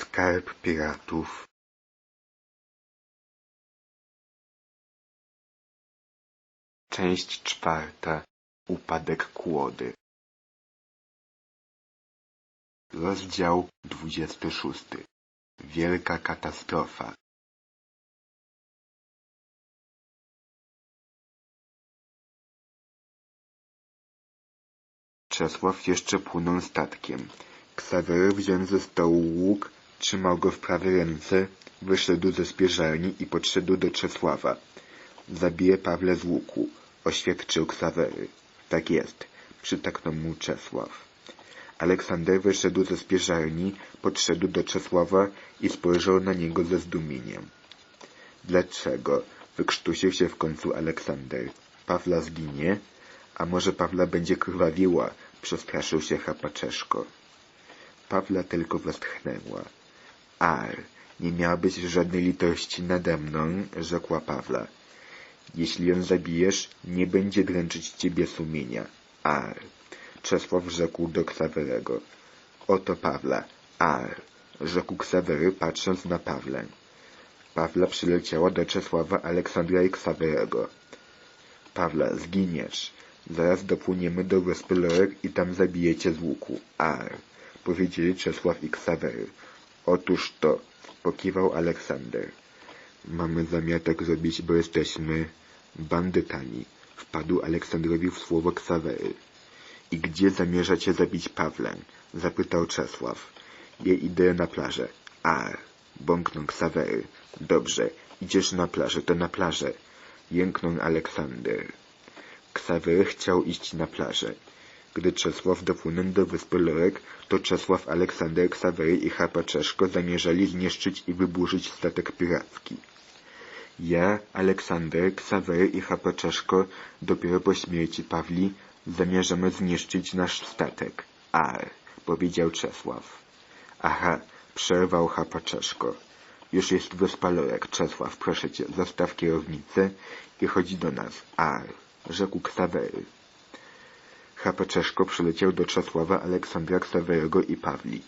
Skarb piratów. Część czwarta. Upadek kłody. Rozdział 26. Wielka katastrofa. Czesław jeszcze płynął statkiem. Ksawery wziął ze stołu łuk, trzymał go w prawej ręce, wyszedł ze spieżarni i podszedł do Czesława. Zabije Pawle z łuku, oświadczył Ksawery. Tak jest, przytaknął mu Czesław. Aleksander wyszedł ze spieżarni, podszedł do Czesława i spojrzał na niego ze zdumieniem. Dlaczego? Wykrztusił się w końcu Aleksander. Pawla zginie? A może Pawla będzie krwawiła? Przestraszył się Chapaczeszko. Pawla tylko westchnęła. Ar, nie miałabyś żadnej litości nade mną, rzekła Pawla. Jeśli ją zabijesz, nie będzie dręczyć ciebie sumienia. Ar. Czesław rzekł do Ksawerego. Oto Pawla. Ar. Rzekł Ksawery, patrząc na Pawlę. Pawla przyleciała do Czesława, Aleksandra i Ksawerego. Pawla, zginiesz. Zaraz dopłyniemy do wyspy Lorek i tam zabijecie z łuku. Ar. Powiedzieli Czesław i Ksawery. Otóż to, pokiwał Aleksander. Mamy zamiar tak zrobić, bo jesteśmy bandytami. Wpadł Aleksandrowi w słowo Ksawery. I gdzie zamierzacie zabić Pawlę? Zapytał Czesław. Ja idę na plażę. A, bąknął Ksawery. Dobrze, idziesz na plażę, to na plażę. Jęknął Aleksander. Ksawery chciał iść na plażę. Gdy Czesław dopłynął do wyspy Lorek, to Czesław, Aleksander, Ksawery i Harpaczeszko zamierzali zniszczyć i wyburzyć statek piracki. Ja, Aleksander, Ksawery i Harpaczeszko dopiero po śmierci Pawli zamierzamy zniszczyć nasz statek. Ar, powiedział Czesław. Aha, przerwał Harpaczeszko. Już jest wyspa Lorek, Czesław, proszę cię, zostaw kierownicę i chodź do nas. Ar, rzekł Ksawery. Chapaczeszko przyleciał do Czesława, Aleksandra, Ksawerego i Pawli.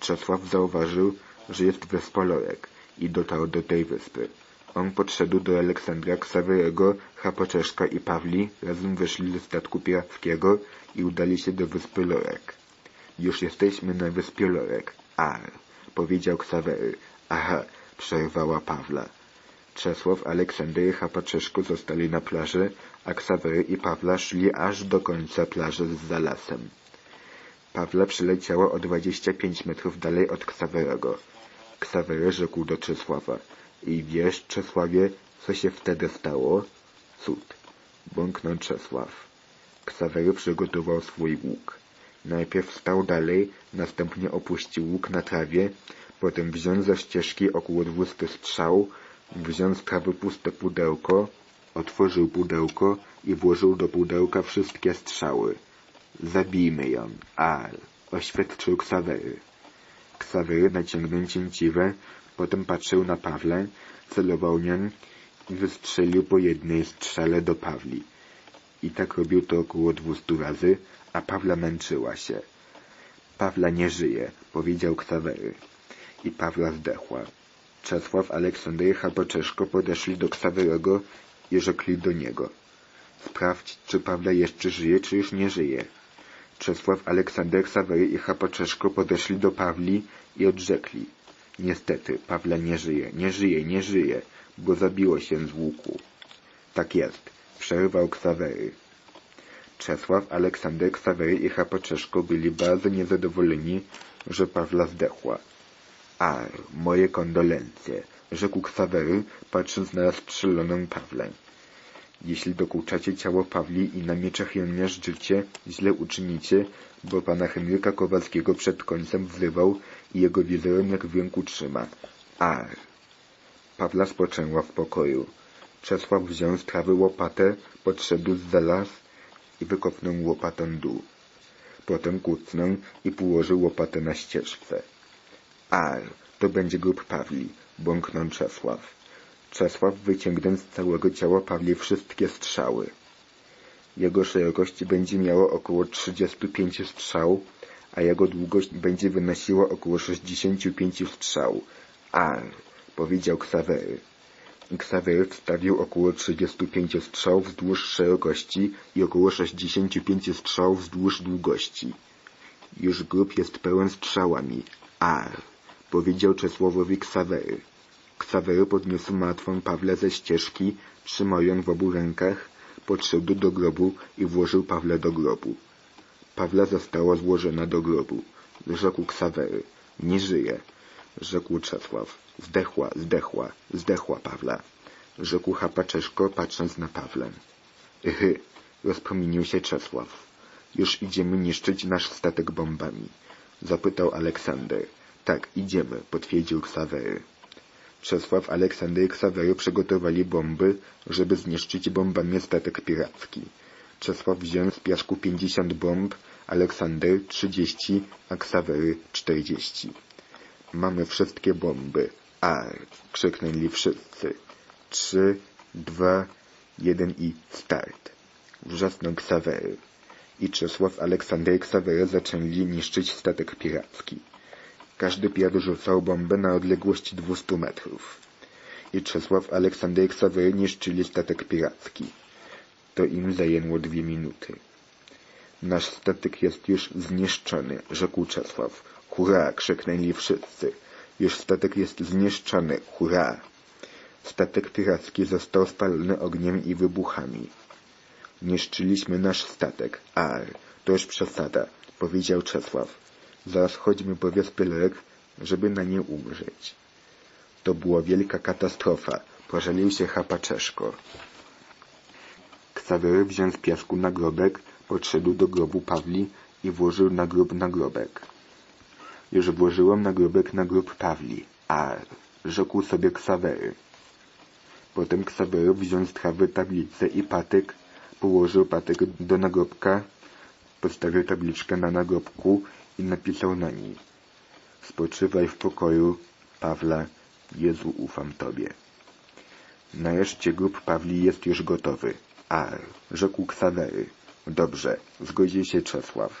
Czesław zauważył, że jest wyspa Lorek i dotarł do tej wyspy. On podszedł do Aleksandra, Ksawerego, Chapaczeszka i Pawli, razem wyszli ze statku pirackiego i udali się do wyspy Lorek. Już jesteśmy na wyspie Lorek. Ar, powiedział Ksawery. Aha, przerwała Pawla. Czesław, Aleksander i Chapaczeszko zostali na plaży, a Ksawery i Pawla szli aż do końca plaży z zalasem. Pawla przyleciała o 25 metrów dalej od Ksawerego. Ksawery rzekł do Czesława. I wiesz, Czesławie, co się wtedy stało? Cud. Bąknął Czesław. Ksawery przygotował swój łuk. Najpierw stał dalej, następnie opuścił łuk na trawie, potem wziął ze ścieżki około 200 strzał, wziął z trawy puste pudełko, otworzył pudełko i włożył do pudełka wszystkie strzały. Zabijmy ją, Al, oświadczył Ksawery. Ksawery naciągnął cięciwę, potem patrzył na Pawlę, celował nią i wystrzelił po jednej strzale do Pawli. I tak robił to około dwustu razy, a Pawla męczyła się. Pawla nie żyje, powiedział Ksawery. I Pawla zdechła. Czesław, Aleksander i Chapaczeszko podeszli do Ksawerego i rzekli do niego. Sprawdź, czy Pawla jeszcze żyje, czy już nie żyje. Czesław, Aleksander, Ksawery i Chapaczeszko podeszli do Pawli i odrzekli. Niestety, Pawla nie żyje, nie żyje, nie żyje, bo zabiło się z łuku. Tak jest, przerwał Ksawery. Czesław, Aleksander, Ksawery i Chapaczeszko byli bardzo niezadowoleni, że Pawla zdechła. Ar, moje kondolencje, rzekł Ksawery, patrząc na rozstrzeloną Pawlę. Jeśli dokuczacie ciało Pawli i na mieczach ją miażdżycie, źle uczynicie, bo pana Henryka Kowalskiego przed końcem wzywał i jego wizerunek w ręku trzyma. Ar. Pawla spoczęła w pokoju. Czesław wziął z trawy łopatę, podszedł z las i wykopnął łopatą dół. Potem kucnął i położył łopatę na ścieżce. Ar, to będzie grób Pawli, bąknął Czesław. Czesław wyciągnął z całego ciała Pawli wszystkie strzały. Jego szerokość będzie miało około 35 strzał, a jego długość będzie wynosiła około 65 strzał. Ar, powiedział Ksawery. Ksawery wstawił około 35 strzał wzdłuż szerokości i około 65 strzał wzdłuż długości. Już grób jest pełen strzałami. Ar, powiedział Czesławowi Ksawery. Ksawery podniósł martwą Pawle ze ścieżki, trzymał ją w obu rękach, podszedł do grobu i włożył Pawle do grobu. Pawla została złożona do grobu. Rzekł Ksawery. Nie żyje. Rzekł Czesław. Zdechła, zdechła, zdechła Pawla. Rzekł Chapaczeszko, patrząc na Pawlę. Chy, rozpromienił się Czesław. Już idziemy niszczyć nasz statek bombami. Zapytał Aleksander. Tak, idziemy, potwierdził Ksawery. Czesław, Aleksander i Ksawery przygotowali bomby, żeby zniszczyć bombami statek piracki. Czesław wziął z piasku 50 bomb, Aleksander 30, a Ksawery 40. Mamy wszystkie bomby. Ar! krzyknęli wszyscy. Trzy, dwa, jeden i start. Wrzasnął Ksawery. I Czesław, Aleksander i Ksawery zaczęli niszczyć statek piracki. Każdy pirat rzucał bombę na odległość 200 metrów. I Czesław, Aleksander Ksawery niszczyli statek piracki. To im zajęło dwie minuty. Nasz statek jest już zniszczony, rzekł Czesław. Hurra! krzyknęli wszyscy. Już statek jest zniszczony, hurra! Statek piracki został spalony ogniem i wybuchami. Niszczyliśmy nasz statek. Ar, to już przesada, powiedział Czesław. Zaraz chodźmy po wyspy Lek, żeby na nie umrzeć. To była wielka katastrofa, pożalił się Chapaczeszko. Ksawery wziął z piasku nagrobek, podszedł do grobu Pawli i włożył nagrób nagrobek. Już włożyłem nagrobek na grób Pawli. Ar, rzekł sobie Ksawery. Potem Ksawery wziął z trawy tablicę i patyk, położył patyk do nagrobka, postawił tabliczkę na nagrobku i napisał na niej Spoczywaj w pokoju, Pawle, Jezu ufam Tobie. Nareszcie grób Pawli jest już gotowy. Ar, rzekł Ksawery. Dobrze, zgodził się Czesław.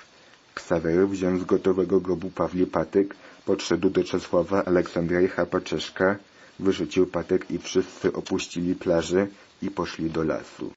Ksawery wziął z gotowego grobu Pawli patyk, podszedł do Czesława, Aleksandra i Chapaczeszka, wyrzucił patyk i wszyscy opuścili plażę i poszli do lasu.